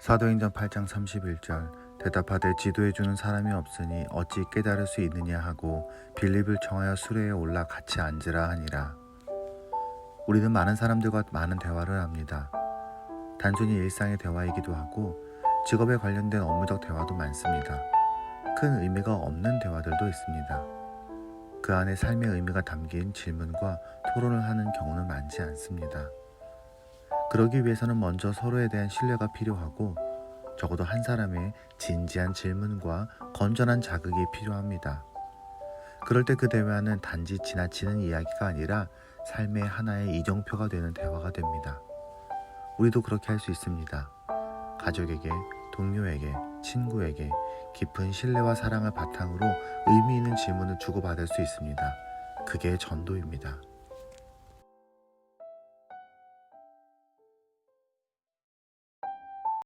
사도행전 8장 31절 대답하되 지도해 주는 사람이 없으니 어찌 깨달을 수 있느냐 하고 빌립을 청하여 수레에 올라 같이 앉으라 하니라. 우리는 많은 사람들과 많은 대화를 합니다. 단순히 일상의 대화이기도 하고 직업에 관련된 업무적 대화도 많습니다. 큰 의미가 없는 대화들도 있습니다. 그 안에 삶의 의미가 담긴 질문과 토론을 하는 경우는 많지 않습니다. 그러기 위해서는 먼저 서로에 대한 신뢰가 필요하고 적어도 한 사람의 진지한 질문과 건전한 자극이 필요합니다. 그럴 때 그 대화는 단지 지나치는 이야기가 아니라 삶의 하나의 이정표가 되는 대화가 됩니다. 우리도 그렇게 할 수 있습니다. 가족에게, 동료에게, 친구에게 깊은 신뢰와 사랑을 바탕으로 의미 있는 질문을 주고받을 수 있습니다. 그게 전도입니다.